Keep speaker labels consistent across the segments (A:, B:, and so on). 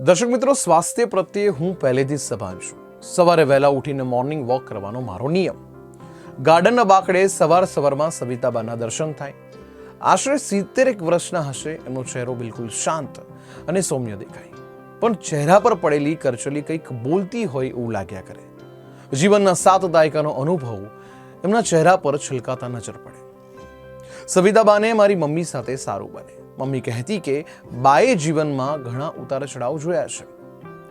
A: દર્શક મિત્રો, સ્વાસ્થ્ય પ્રત્યે હું પહેલેથી જ સભાન છું. સવારે વહેલા ઉઠીને મોર્નિંગ વોક કરવાનો મારો નિયમ. ગાર્ડનના બાકડે સવાર સવારમાં સવિતાબાના દર્શન થાય. આશરે સિત્તેરેક વર્ષના હશે, એમનો ચહેરો બિલકુલ શાંત અને સૌમ્ય દેખાય. પણ ચહેરા પર પડેલી કરચલી કંઈક બોલતી હોય એવું લાગ્યા કરે. જીવનના સાત દાયકાનો અનુભવ એમના ચહેરા પર છલકાતા નજર પડે. સવિતાબાને મારી મમ્મી સાથે સારું બને. મમ્મી કહેતી કે બાએ જીવનમાં ઘણા ઉતાર ચઢાવ જોયા છે.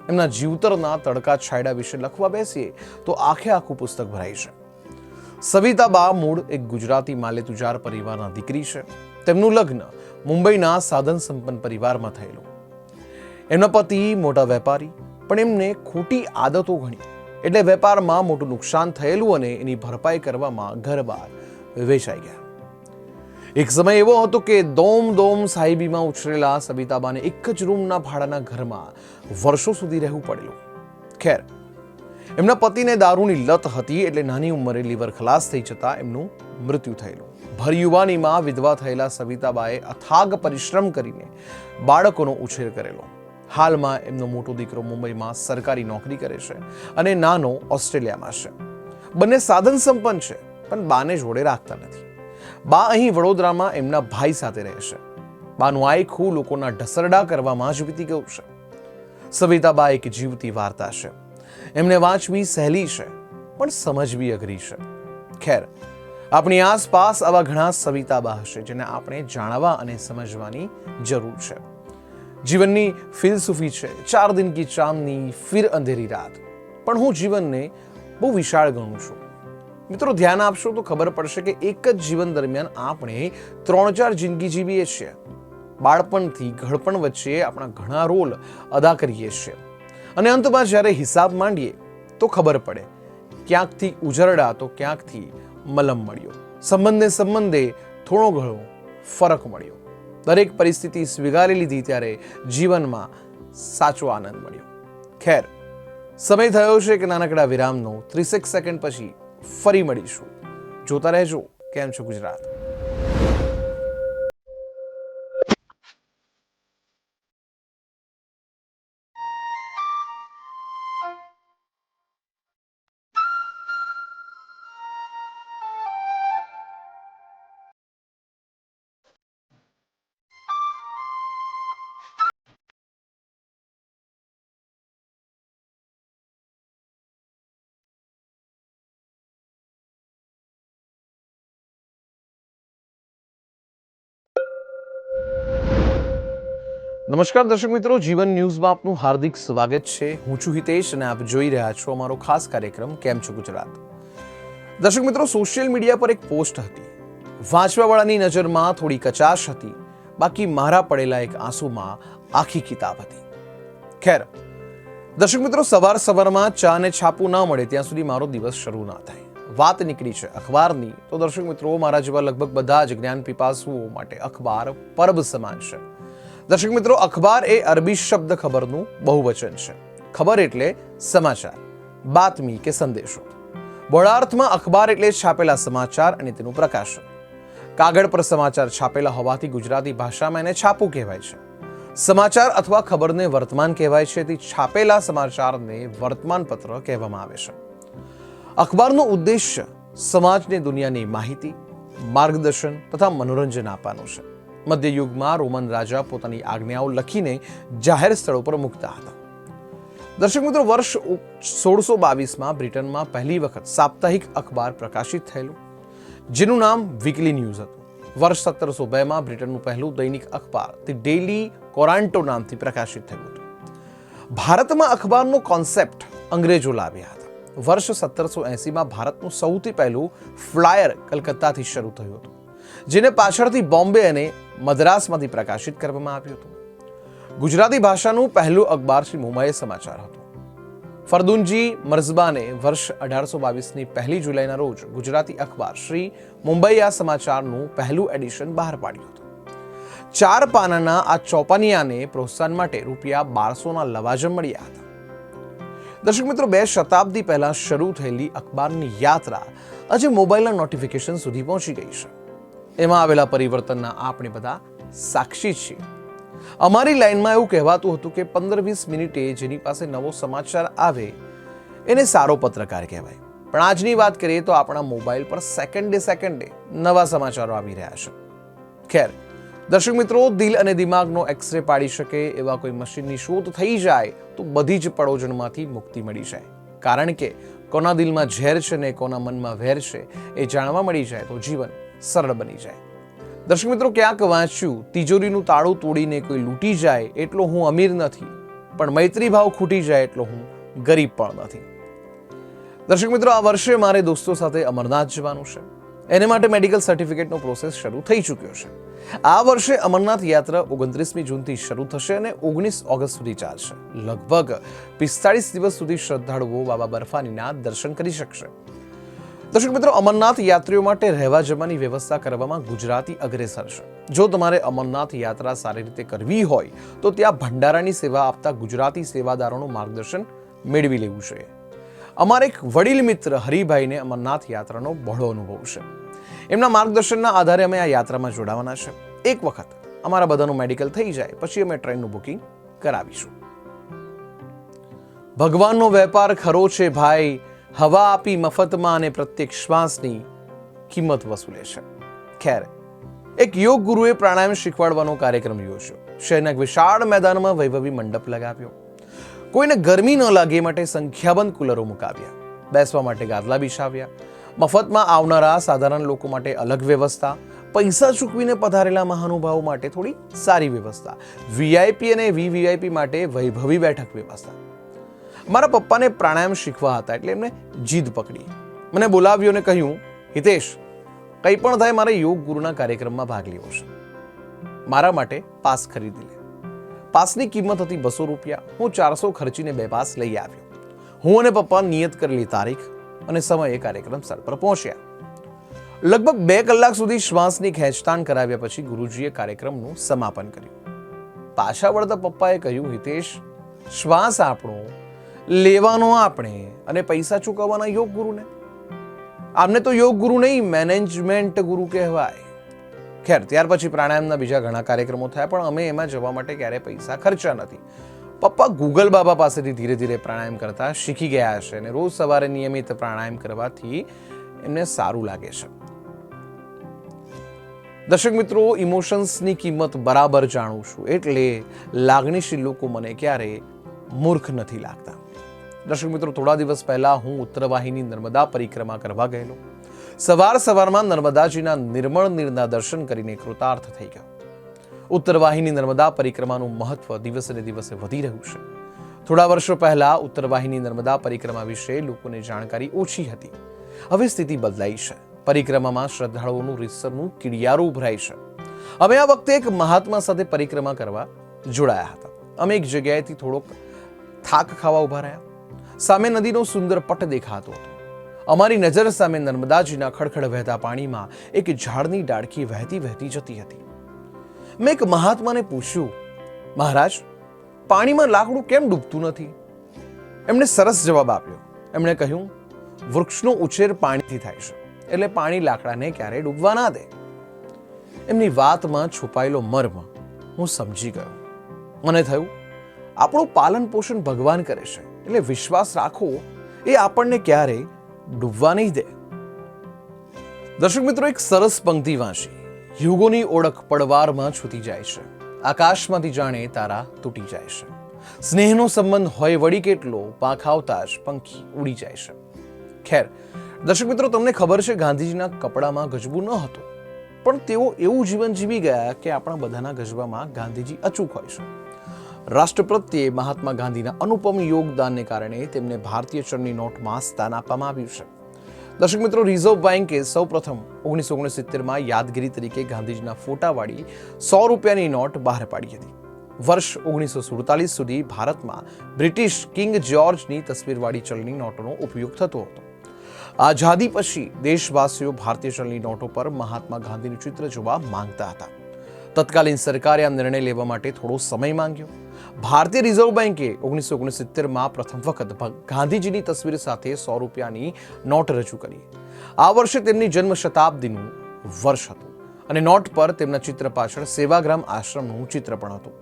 A: એમના જીવતરના તડકા છાયડા વિશે લખવા બેસીએ તો આખે આખું પુસ્તક ભરાય છે. સવિતા બા મૂળ એક ગુજરાતી માલે તુજાર પરિવારના દીકરી છે. તેમનું લગ્ન મુંબઈના સાધન સંપન્ન પરિવારમાં થયેલું. એમના પતિ મોટા વેપારી, પણ એમને ખોટી આદતો ઘણી એટલે વેપારમાં મોટું નુકસાન થયેલું અને એની ભરપાઈ કરવામાં ઘર વેચાઈ ગયા. એક સમય એવો હતો કે દોમ દોમ સાહેબીમાં ઉછરેલા સવિતાબાને એક જ રૂમના ભાડાના ઘરમાં વર્ષો સુધી રહેવું પડેલું. ખેર, એમના પતિને દારૂની લત હતી એટલે નાની ઉંમરે લીવર ખલાસ થઈ જતા એમનું મૃત્યુ થયેલું. ભર યુવાનીમાં વિધવા થયેલા સવિતાબાએ અથાગ પરિશ્રમ કરીને બાળકોનો ઉછેર કરેલો. હાલમાં એમનો મોટો દીકરો મુંબઈમાં સરકારી નોકરી કરે છે અને નાનો ઓસ્ટ્રેલિયામાં છે. બંને સાધન સંપન્ન છે, પણ બાને જોડે રાખતા નથી. બા અહીં વડોદરામાં એમના ભાઈ સાથે રહેશે બાનું આયખું લોકોના ઢસરડા કરવામાં જ વીતી ગયું છે. સવિતાબા એક જીવતી વાર્તા છે. એમને વાંચવી સહેલી છે, પણ સમજવી અઘરી છે. ખેર, આપણી આસપાસ આવા ઘણા સવિતાબા હશે, જેને આપણે જાણવા અને સમજવાની જરૂર છે. જીવનની ફિલસૂફી છે, ચાર દિન કી ચાંદની, ફિર અંધેરી રાત. પણ હું જીવનને બહુ વિશાળ ગણું છું. મિત્રો, ધ્યાન આપશો તો ખબર પડશે કે એક જ જીવન દરમિયાન આપણે ત્રણ ચાર જિંદગી જીવીએ છીએ. બાળપણથી ઘડપણ વચ્ચે આપણા ઘણા રોલ અદા કરીએ છીએ. અને અંતમાં જ્યારે હિસાબ માંડીએ, તો ખબર પડે ક્યાંકથી ઉજરડા તો ક્યાંકથી મલમ મળ્યો. સંબંધે સંબંધે થોડો ઘણો ફરક મળ્યો. દરેક પરિસ્થિતિ સ્વીકારી લીધી ત્યારે જીવનમાં સાચો આનંદ મળ્યો. ખેર, સમય થયો છે કે નાનકડા વિરામનો. ત્રીસેક સેકન્ડ પછી ફરી મળીશું. જોતા રહેજો. કેમ છો ગુજરાત? નમસ્કાર દર્શક મિત્રો, જીવન ન્યૂઝમાં આપનું હાર્દિક સ્વાગત છે. હું છું હિતેશ અને આપ જોઈ રહ્યા છો અમારો ખાસ કાર્યક્રમ કેમ છો ગુજરાત? દર્શક મિત્રો સોશિયલ મીડિયા પર એક પોસ્ટ હતી. વાંચવાવાળાની નજરમાં થોડી કચાશ હતી. બાકી મારા પડેલા એક આંસુમાં આખી કિતાબ હતી. ખેર, દર્શક મિત્રો, સવાર સવારમાં ચા ને છાપું ના મળે ત્યાં સુધી મારો દિવસ શરૂ ના થાય. વાત નીકળી છે અખબારની. તો દર્શક મિત્રો, મારા જેવા લગભગ બધા જ જ્ઞાન પીપાસુઓ માટે અખબાર પરબ સમાન છે. દર્શક મિત્રો, અખબાર એ અરબી શબ્દ ખબરનું બહુવચન છે. ખબર એટલે સમાચાર, બાતમી કે સંદેશો. બહોળાર્થમાં અખબાર એટલે છાપેલા સમાચાર અને તેનું પ્રકાશન. કાગળ પર સમાચાર છાપેલા હોવાથી ગુજરાતી ભાષામાં એને છાપું કહેવાય છે. સમાચાર અથવા ખબરને વર્તમાન કહેવાય છે તે છાપેલા સમાચારને વર્તમાનપત્ર કહેવામાં આવે છે. અખબારનો ઉદ્દેશ્ય સમાજને દુનિયાની માહિતી, માર્ગદર્શન તથા મનોરંજન આપવાનું છે. મધ્યયુગમાં રોમન રાજા પોતાની આજ્ઞાઓ લખીને જાહેર સ્થળો પર મૂકતા હતા. દર્શક મિત્રો, વર્ષ સોળસો બાવીસમાં બ્રિટનમાં પહેલી વખત સાપ્તાહિક અખબાર પ્રકાશિત થયેલું, જેનું નામ વીકલી ન્યૂઝ હતું. વર્ષ સત્તરસો બેમાં બ્રિટનનું પહેલું દૈનિક અખબાર તે ડેઇલી કોરાન્ટો નામથી પ્રકાશિત થયું હતું. ભારતમાં અખબારનો કોન્સેપ્ટ અંગ્રેજો લાવ્યા હતા. વર્ષ સત્તરસો એંસીમાં ભારતનું સૌથી પહેલું ફ્લાયર કલકત્તાથી શરૂ થયું હતું, જેને પાછળથી બોમ્બે અને મદ્રાસમાંથી પ્રકાશિત કરવામાં આવ્યું હતું. ગુજરાતી ભાષાનું પહેલું અખબાર શ્રી મુંબઈ સમાચાર હતું. ફરદુનજી મર્ઝબાને વર્ષ અઢારસો બાવીસની પહેલી જુલાઈના રોજ ગુજરાતી અખબાર શ્રી મુંબઈ આ સમાચારનું પહેલું એડિશન બહાર પાડ્યું હતું. ચાર પાનાના આ ચોપાનિયાને પ્રોત્સાહન માટે રૂપિયા બારસોના લવાજમ મળ્યા હતા. દર્શક મિત્રો, બે શતાબ્દી પહેલા શરૂ થયેલી અખબારની યાત્રા આજે મોબાઈલના નોટિફિકેશન સુધી પહોંચી ગઈ છે. એમાં આવેલા પરિવર્તનના આપણે બધા સાક્ષી છીએ. અમારી લાઈનમાં એવું કહેવાતું હતું કે પંદર વીસ મિનિટે જેની પાસે નવો સમાચાર આવે, એને સારો પત્રકાર કહેવાય. પણ આજની વાત કરીએ તો આપણા મોબાઈલ પર સેકન્ડે સેકન્ડે નવા સમાચારો આવી રહ્યા છે. ખેર, દર્શક મિત્રો, દિલ અને દિમાગનો એક્સરે પાડી શકે એવા કોઈ મશીનની શોધ થઈ જાય તો બધી જ પડોજણમાંથી મુક્તિ મળી જાય. કારણ કે કોના દિલમાં ઝેર છે ને કોના મનમાં વેર છે એ જાણવા મળી જાય તો જીવન સરળ બની જાય. દર્શક મિત્રો, ક્યાંક વાંચ્યું, તિજોરીનું તાળું તોડીને કોઈ લૂંટી જાય એટલો હું અમીર નથી, પણ મૈત્રી ભાવ ખૂટી જાય એટલો હું ગરીબ પણ નથી. દર્શક મિત્રો, આ વર્ષે મારે દોસ્તો સાથે અમરનાથ જવાનું છે. એને માટે મેડિકલ સર્ટિફિકેટનો પ્રોસેસ શરૂ થઈ ચૂક્યો છે. આ વર્ષે અમરનાથ યાત્રા ઓગણત્રીસમી જૂનથી શરૂ થશે અને ઓગણીસ ઓગસ્ટ સુધી ચાલશે. લગભગ પિસ્તાળીસ દિવસ સુધી શ્રદ્ધાળુઓ બાબા બર્ફાનીના દર્શન કરી શકશે. દર્શક મિત્રો, અમરનાથ યાત્રીઓ માટે રહેવા જવાની વ્યવસ્થા કરવામાં ગુજરાતી અગ્રેસર છે. જો તમારે અમરનાથ યાત્રા સારી રીતે કરવી હોય, તો ત્યાં ભંડારાની સેવા આપતા ગુજરાતી સેવાદારોનું માર્ગદર્શન મેળવી લેવું જોઈએ અમારા એક વડીલ મિત્ર હરિભાઈને અમરનાથ યાત્રાનો બહોળો અનુભવ છે. એમના માર્ગદર્શનના આધારે અમે આ યાત્રામાં જોડાવાના છે. એક વખત અમારા બધાનું મેડિકલ થઈ જાય, પછી અમે ટ્રેનનું બુકિંગ કરાવીશું. ભગવાનનો વેપાર ખરો છે ભાઈ હવા આપી મફતમાં અને પ્રત્યેક શ્વાસની કિંમત વસૂલે છે. ખેર, એક યોગ ગુરુએ પ્રાણાયામ શીખવાડવાનો કાર્યક્રમ યોજ્યો. શહેરના વિશાળ મેદાનમાં વૈભવી મંડપ લગાવ્યો. કોઈને ગરમી ન લાગે માટે સંખ્યાબંધ કુલરો મુકાવ્યા. બેસવા માટે ગાદલા બિછાવ્યા. મફતમાં આવનારા સાધારણ લોકો માટે અલગ વ્યવસ્થા. પૈસા ચૂકવીને પધારેલા મહાનુભાવો માટે થોડી સારી વ્યવસ્થા. વીઆઈપી અને વીવીઆઈપી માટે વૈભવી બેઠક વ્યવસ્થા. મારા પપ્પાને પ્રાણાયામ શીખવા હતા એટલે એમને જીદ પકડી. મને બોલાવ્યો અને કહ્યું, હિતેશ, કંઈ પણ થાય મારે યોગ ગુરુના કાર્યક્રમમાં ભાગ લેવો છે. મારા માટે પાસ ખરીદી લે. પાસની કિંમત હતી બસો રૂપિયા. હું ચારસો ખર્ચીને બે પાસ લઈ આવ્યો. હું અને પપ્પા નિયત કરેલી તારીખ અને સમયે કાર્યક્રમ સ્થળ પર પહોંચ્યા. લગભગ બે કલાક સુધી શ્વાસની ખેંચતાણ કરાવ્યા પછી ગુરુજીએ કાર્યક્રમનું સમાપન કર્યું. પાછા વળતા પપ્પાએ કહ્યું, હિતેશ, શ્વાસ આપણો લેવાનો આપણે અને પૈસા ચૂકવવાના યોગ ગુરુને. આમને તો યોગ ગુરુ નહીં મેનેજમેન્ટ ગુરુ કહેવાય. ખેર, ત્યાર પછી પ્રાણાયામના બીજા ઘણા કાર્યક્રમો થયા, પણ અમે એમાં જવા માટે ક્યારેય પૈસા ખર્ચા નથી. પપ્પા ગૂગલ બાબા પાસેથી ધીરે ધીરે પ્રાણાયામ કરતા શીખી ગયા છે અને રોજ સવારે નિયમિત પ્રાણાયામ કરવાથી એમને સારું લાગે છે. દર્શક મિત્રો ઇમોશન્સની કિંમત બરાબર જાણું છું, એટલે લાગણીશીલ લોકો મને ક્યારેય મૂર્ખ નથી લાગતા. દર્શક મિત્રો, થોડા દિવસ પહેલા હું ઉત્તરવાહિની નર્મદા પરિક્રમા કરવા ગયેલો. સવાર સવારમાં નર્મદાજીના નિર્મળ નીરના દર્શન કરીને કૃતાર્થ થઈ ગયો. ઉત્તરવાહિની નર્મદા પરિક્રમાનું મહત્વ દિવસે દિવસે વધી રહ્યું છે. થોડા વર્ષો પહેલા ઉત્તરવાહિની નર્મદા પરિક્રમા વિશે લોકોને જાણકારી ઓછી હતી. હવે સ્થિતિ બદલાઈ છે. પરિક્રમામાં શ્રદ્ધાળુઓનું રીતસરનું કિડિયારું ઉભરાય છે. અમે આ વખતે એક મહાત્મા સાથે પરિક્રમા કરવા જોડાયા હતા. અમે એક જગ્યાએથી થોડોક થાક ખાવા ઊભા રહ્યા. સામે નદીનો સુંદર પટ દેખાતો હતો. અમારી નજર સામે નર્મદાજીના ખડખડ વહેતા પાણીમાં એક ઝાડની ડાળખી વહેતી વહેતી જતી હતી. મેં એક મહાત્માને પૂછ્યું, મહારાજ, પાણીમાં લાકડું કેમ ડૂબતું નથી? એમણે સરસ જવાબ આપ્યો. એમણે કહ્યું, વૃક્ષનો ઉછેર પાણીથી થાય છે, એટલે પાણી લાકડાને ક્યારેય ડૂબવા ના દે. એમની વાતમાં છુપાયેલો મર્મ હું સમજી ગયો. મને થયું, આપણું પાલન પોષણ ભગવાન કરે છે. એટલે વિશ્વાસ રાખો, એ આપણને ક્યારેય ડૂબવા નહીં દે. દર્શક મિત્રો, એક સરસ પંક્તિ વાંચી. યુગોની ઓળખ પડવારમાં છૂટી જાય છે. આકાશમાંથી જાણે તારા તૂટી જાય છે. સ્નેહનો સંબંધ હોય વળી કેટલો, પાંખ આવતા જ પંખી ઉડી જાય છે. ખેર, દર્શક મિત્રો, તમને ખબર છે ગાંધીજીના કપડામાં ગજબું ન હતું. પણ તેઓ એવું જીવન જીવી ગયા કે આપણા બધાના ગજબામાં ગાંધીજી અચૂક હોય છે. રાષ્ટ્ર પ્રત્યે મહાત્મા ગાંધીના અનુપમ યોગદાનને કારણે તેમને ભારતીય ચલણી નોટમાં સ્થાન આપવામાં આવ્યું છે. દર્શક મિત્રો, રિઝર્વ બેન્કે સૌ પ્રથમ ઓગણીસો ઓગણસિત્તેરમાં યાદગીરી તરીકે ગાંધીજીના ફોટાવાળી સો રૂપિયાની નોટ બહાર પાડી હતી. વર્ષ ઓગણીસો સુડતાલીસ સુધી ભારતમાં બ્રિટિશ કિંગ જ્યોર્જની તસવીરવાળી ચલણી નોટોનો ઉપયોગ થતો હતો. આઝાદી પછી દેશવાસીઓ ભારતીય ચલણી નોટો પર મહાત્મા ગાંધીનું ચિત્ર જોવા માંગતા હતા. તત્કાલીન સરકારે આ નિર્ણય લેવા માટે થોડો સમય માંગ્યો. ભારતીય રિઝર્વ બેન્કે ઓગણીસો ઓગણસિત્તેરમાં પ્રથમ વખત ગાંધીજીની તસવીર સાથે સો રૂપિયાની નોટ રજૂ કરી. આ વર્ષે તેમની જન્મ શતાબ્દીનું વર્ષ હતું અને નોટ પર તેમના ચિત્ર પાછળ સેવાગ્રામ આશ્રમનું ચિત્ર પણ હતું.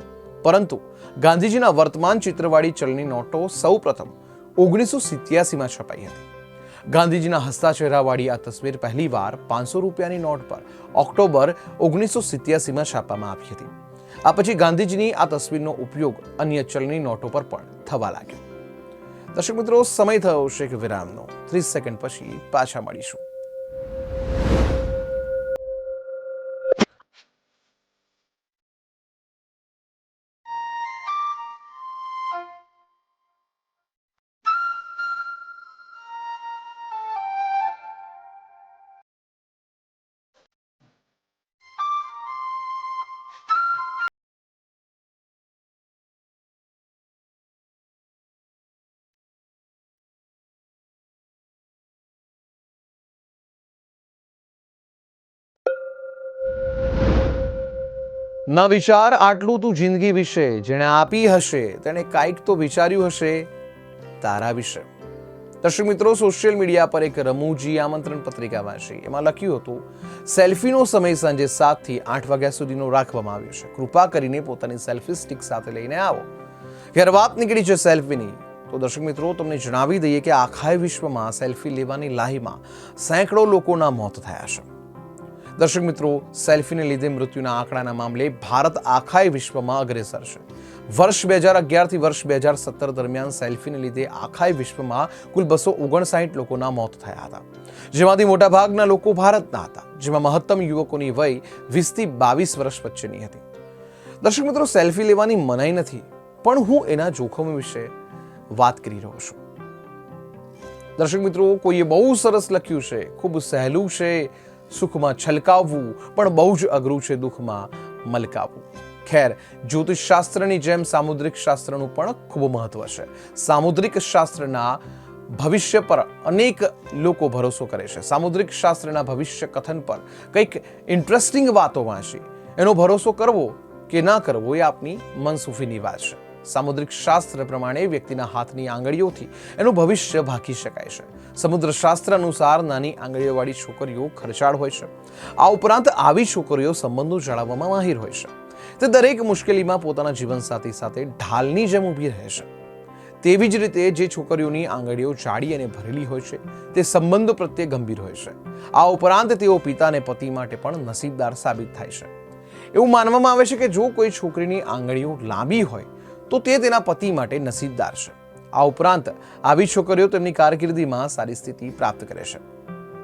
A: પરંતુ ગાંધીજીના વર્તમાન ચિત્રવાળી ચલણી નોટો સૌપ્રથમ ઓગણીસો સિત્યાસીમાં છપાઈ હતી. ગાંધીજીના હસતા ચહેરાવાળી આ તસવીર પહેલીવાર પાંચસો રૂપિયાની નોટ પર ઓક્ટોબર ઓગણીસો સિત્યાસીમાં છાપવામાં આવી હતી. આ પછી ગાંધીજીની આ તસવીરનો ઉપયોગ અન્ય ચલણી નોટો પર પણ થવા લાગ્યો. દર્શક મિત્રો, સમય થયો છે કે વિરામનો. ત્રીસ સેકન્ડ પછી પાછા મળીશું. ન વિચાર આટલું તું જિંદગી વિશે, જેણે આપી હશે, તેણે કાંઈક તો વિચાર્યું હશે, તારા વિશે. દર્શક મિત્રો, સોશિયલ મીડિયા પર એક રમૂજી આમંત્રણ પત્રિકા વાંચી. એમાં લખ્યું હતું, સેલ્ફીનો સમય સાંજે સાતથી આઠ વાગ્યા સુધીનો રાખવામાં આવ્યો છે. કૃપા કરીને પોતાની સેલ્ફી સ્ટિક સાથે લઈને આવો. જ્યારે વાત નીકળી છે સેલ્ફીની. તો દર્શક મિત્રો, તમને જણાવી દઈએ કે આખા વિશ્વમાં સેલ્ફી લેવાની લાહીમાં સેંકડો લોકોના મોત થયા છે. દર્શક મિત્રો, સેલ્ફીને લીધે મૃત્યુના આંકડાના મામલે ભારત આખાય વિશ્વમાં અગ્રેસર છે. વર્ષ બે હજાર અગિયારથી વર્ષ બે હજાર સત્તર દરમિયાન સેલ્ફીને લીધે આખાય વિશ્વમાં કુલ બસો ઓગણસાઠ લોકોના મોત થયા હતા. જેમાંથી મોટાભાગના લોકો ભારતના હતા, જેમાં મહત્તમ યુવકોની વય વીસથી બાવીસ વર્ષ વચ્ચેની હતી. દર્શક મિત્રો, સેલ્ફી લેવાની મનાઈ નથી, પણ હું એના જોખમ વિશે વાત કરી રહ્યો છું. દર્શક મિત્રો, કોઈએ બહુ સરસ લખ્યું છે, ખૂબ સહેલું છે સુખમાં છલકાવવું પણ બહુ જ અઘરું છે દુઃખમાં મલકાવવું. ખેર જ્યોતિષ શાસ્ત્રની જેમ સામુદ્રિક શાસ્ત્રનું પણ ખૂબ મહત્વ છે. સામુદ્રિક શાસ્ત્રના ભવિષ્ય પર અનેક લોકો ભરોસો કરે છે. સામુદ્રિક શાસ્ત્રના ભવિષ્ય કથન પર કંઈક ઇન્ટરેસ્ટિંગ વાતો વાંચી. એનો ભરોસો કરવો કે ના કરવો એ આપની મનસુફીની વાત છે. સામુદ્રિક શાસ્ત્ર પ્રમાણે વ્યક્તિના હાથની આંગળીઓથી એનું ભવિષ્ય ભાખી શકાય છે. સમુદ્ર શાસ્ત્ર અનુસાર નાની આંગળીઓવાળી છોકરીઓ ખર્ચાળ હોય છે. આ ઉપરાંત આવી છોકરીઓ સંબંધો જાળવવામાં માહિર હોય છે. તે દરેક મુશ્કેલીમાં પોતાના જીવનસાથી સાથે ઢાલની જેમ ઊભી રહે છે. તેવી જ રીતે જે છોકરીઓની આંગળીઓ જાડી અને ભરેલી હોય છે, તે સંબંધો પ્રત્યે ગંભીર હોય છે. આ ઉપરાંત તેઓ પિતા અને પતિ માટે પણ નસીબદાર સાબિત થાય છે. એવું માનવામાં આવે છે કે જો કોઈ છોકરીની આંગળીઓ લાંબી હોય તો તે તેના પતિ માટે નસીબદાર છે. આ ઉપરાંત, આવી છોકરીઓ તેમની કારકિર્દીમાં સારી સ્થિતિ પ્રાપ્ત કરે છે.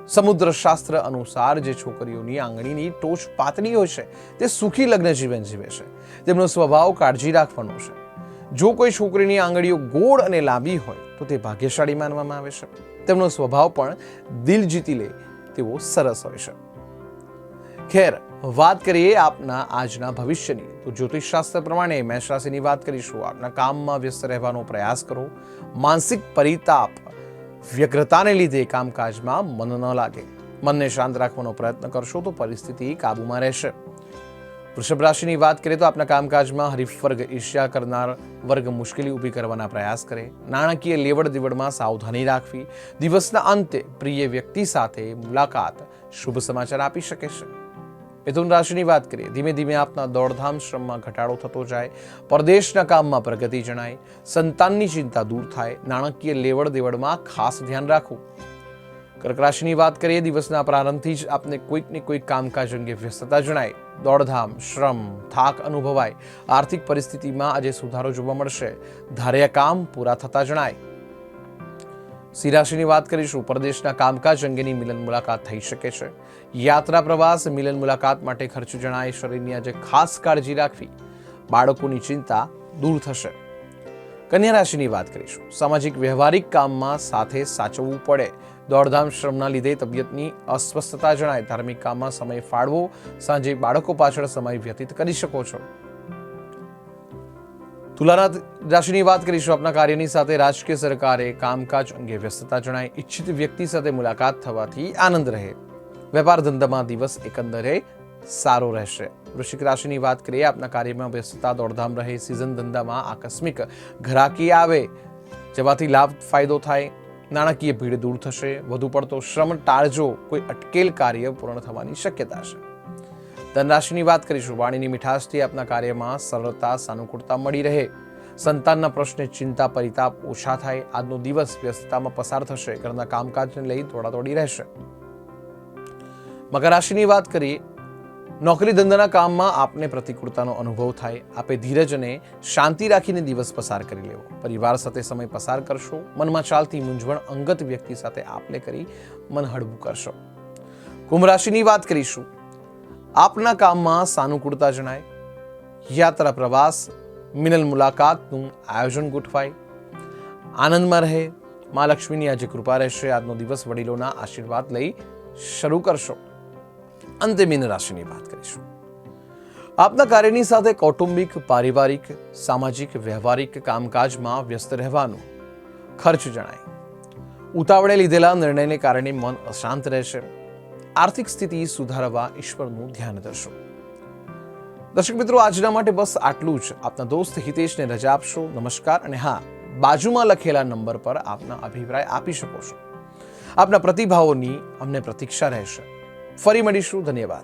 A: સમુદ્ર શાસ્ત્ર અનુસાર જે છોકરીઓની આંગળીની ટોચ પાતળી હોય છે, તે સુખી લગ્ન જીવન જીવે છે. તેમનો સ્વભાવ કાળજી રાખવાનો છે. જો કોઈ છોકરીની આંગળીઓ ગોળ અને લાંબી હોય, તો તે ભાગ્યશાળી માનવામાં આવે છે. તેમનો સ્વભાવ પણ દિલ જીતી લે તેવો સરસ હોય છે. ખેર વાત કરીએ આપના આજના ભવિષ્યની. તો જ્યોતિષ શાસ્ત્ર પ્રમાણે મેષ રાશિની વાત કરીશું. આપના કામમાં વ્યસ્ત રહેવાનો પ્રયાસ કરો. માનસિક પરિતાપ, વ્યગ્રતાને લીધે કામકાજમાં મન ન લાગે. મનને શાંત રાખવાનો પ્રયત્ન કરશો તો પરિસ્થિતિ કાબૂમાં રહેશે. વૃષભ રાશિની વાત કરીએ તો આપના કામકાજમાં હરીફ વર્ગ ઈર્ષ્યા કરનાર વર્ગ મુશ્કેલી ઊભી કરવાના પ્રયાસ કરે. નાણાકીય લેવડ દેવડમાં સાવધાની રાખવી. દિવસના અંતે પ્રિય વ્યક્તિ સાથે મુલાકાત શુભ સમાચાર આપી શકે છે. મિથુન રાશિની વાત કરીએ, ધીમે ધીમે આપના દોડધામ શ્રમમાં ઘટાડો થતો જાય, પરદેશના કામમાં પ્રગતિ જણાય, સંતાનની ચિંતા દૂર થાય, નાણાકીય લેવડ દેવડમાં ખાસ ધ્યાન રાખવું. કર્ક રાશિની વાત કરીએ, દિવસના પ્રારંભથી જ આપને કોઈક ને કોઈક કામકાજ અંગે વ્યસ્તતા જણાય. દોડધામ, શ્રમ, થાક અનુભવાય. આર્થિક પરિસ્થિતિમાં આજે સુધારો જોવા મળશે. ધાર્યા કામ પૂરા થતા જણાય. સિંહ રાશિની વાત કરીશું, પરદેશના કામકાજ અંગેની મિલન મુલાકાત થઈ શકે છે. યાત્રા પ્રવાસ, મિલન મુલાકાત માટે ખર્ચ જણાય શરીરની આજે ખાસ કાળજી રાખવી. બાળકોની ચિંતા દૂર થશે. કન્યા રાશિની વાત કરીશું. સામાજિક વ્યવહારિક કામમાં સાથે સાચવવું પડે. દોડધામ શ્રમના લીધે તબિયતની અસ્વસ્થતા જણાય. ધાર્મિક કામમાં સમય ફાળવો. સાંજે બાળકો પાછળ સમય વ્યતીત કરી શકો છો. તુલાના રાશિની વાત કરીશું. આપના કાર્યની સાથે રાજકીય સરકારે કામકાજ અંગે વ્યસ્તતા જણાય. ઈચ્છિત વ્યક્તિ સાથે મુલાકાત થવાથી આનંદ રહે. વેપાર ધંધામાં દિવસ એકંદરે સારો રહેશે. વૃશ્ચિક રાશિની વાત કરીએ, આપના કાર્યમાં વ્યસ્તતા, દોડધામ રહે સિઝન ધંધામાં આકસ્મિક ઘરાકી આવે, જેમાંથી લાભ, ફાયદો થાય, નાણાકીય ભીડ દૂર થશે, વધુ પડતો શ્રમ ટાળજો, કોઈ અટકેલ કાર્ય પૂર્ણ થવાની શક્યતા છે. ધનરાશિની વાત કરીશું, વાણીની મીઠાશથી આપના કાર્યમાં સરળતા, સાનુકૂળતા મળી રહે. સંતાનના પ્રશ્ને ચિંતા, પરિતાપ ઓછા થાય, આજનો દિવસ વ્યસ્તતામાં પસાર થશે, ઘરના કામકાજને લઈ દોડાદોડી રહેશે. મકર રાશિની વાત કરીએ નોકરી ધંધાના કામમાં આપને પ્રતિકૂળતાનો અનુભવ થાય. આપે ધીરજ અને શાંતિ રાખીને દિવસ પસાર કરી લેવો. પરિવાર સાથે સમય પસાર કરશો. મનમાં ચાલતી મૂંઝવણ અંગત વ્યક્તિ સાથે આપલે કરી મન હળવું કરશો. કુંભ રાશિની વાત કરીશું. આપના કામમાં સાનુકૂળતા જણાય. યાત્રા પ્રવાસ મિનલ મુલાકાતનું આયોજન ગોઠવાય. આનંદમાં રહે. મા લક્ષ્મીની આજે કૃપા રહેશે. આજનો દિવસ વડીલોના આશીર્વાદ લઈ શરૂ કરશો. અંતે મીન રાશિની વાત કરીશું. આપના કાર્યની સાથે કૌટુંબિક, પારિવારિક, સામાજિક, વ્યવહારિક કામકાજમાં વ્યસ્ત રહેવાનું ખર્ચ જણાય. ઉતાવળે લીધેલા નિર્ણયને કારણે મન અશાંત રહેશે. આર્થિક સ્થિતિ સુધારવા ઈશ્વરનું ધ્યાન ધરશો. દર્શક મિત્રો, આજના માટે બસ આટલું જ. આપના દોસ્ત હિતેશને રજા આપશો. નમસ્કાર અને હા, બાજુમાં લખેલા નંબર પર આપના અભિપ્રાય આપી શકો છો. આપના પ્રતિભાવોની અમને પ્રતીક્ષા રહેશે. ફરી મળીશું. ધન્યવાદ.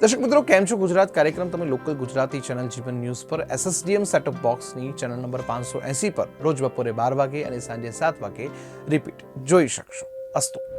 A: દર્શક મિત્રો, કેમ છો? ગુજરાત કાર્યક્રમ તમે local Gujarati channel Jeevan news પર એસએસડીએમ સેટઅપ બોક્સની ચેનલ નંબર પાંચસો એસી પર રોજ બપોરે બાર વાગે અને સાંજે સાત વાગે રિપીટ જોઈ શકશો. અસ્તુ.